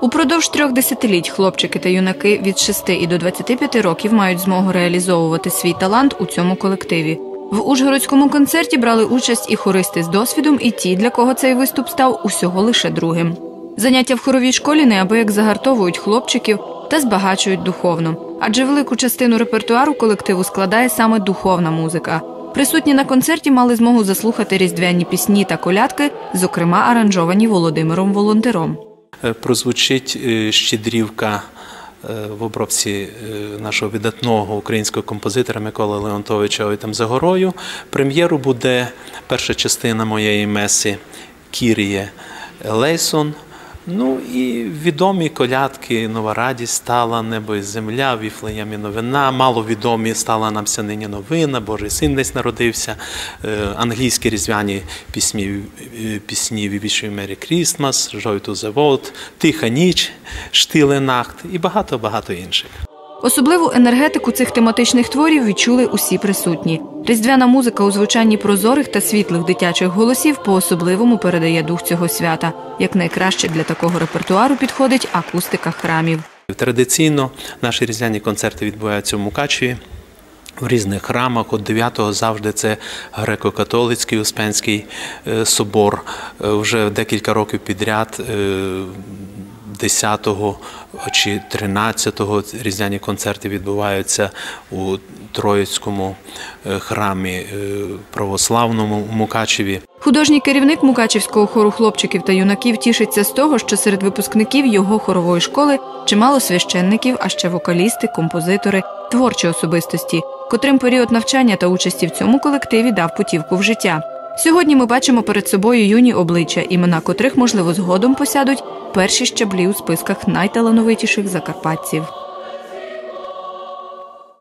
Упродовж трьох десятиліть хлопчики та юнаки від 6 і до 25 років мають змогу реалізовувати свій талант у цьому колективі. В Ужгородському концерті брали участь і хористи з досвідом, і ті, для кого цей виступ став усього лише другим. Заняття в хоровій школі неабияк загартовують хлопчиків та збагачують духовно, адже велику частину репертуару колективу складає саме духовна музика. Присутні на концерті мали змогу заслухати різдвяні пісні та колядки, зокрема аранжовані Володимиром Волонтером. Е, прозвучить е, щедрівка е, в обробці нашого видатного українського композитора Миколи Леонтовича «Ой там за горою. Прем'єру буде перша частина моєї меси Кіріє Лейсон. Ну і відомі колядки Нова радість стала небо і земля, Віфлеємі новина. Маловідомі стала нам ся нині новина, Божий син десь народився. Е, Англійські різдвяні пісні, е, пісні Вівішої Мері Крістмас, Жойту world», Тиха ніч, Штиле Нахт і багато-багато інших. Особливу енергетику цих тематичних творів відчули усі присутні. Різдвяна музика у звучанні прозорих та світлих дитячих голосів по-особливому передає дух цього свята. Як найкраще для такого репертуару підходить акустика храмів. Традиційно наші різдвяні концерти відбуваються в Мукачеві. В різних храмах от 9-го завжди це греко-католицький Успенський е, собор. Е, Вже декілька років підряд е, 10-го чи 13-го різдвяні концерти відбуваються у Троїцькому е, храмі е, православному в Мукачеві. Художній керівник Мукачівського хору хлопчиків та юнаків тішиться з того, що серед випускників його хорової школи чимало священників, а ще вокалісти, композитори, творчі особистості, котрим період навчання та участі в цьому колективі дав путівку в життя. Сьогодні ми бачимо перед собою юні обличчя, імена котрих, можливо, згодом посядуть перші щаблі у списках найталановитіших закарпатців.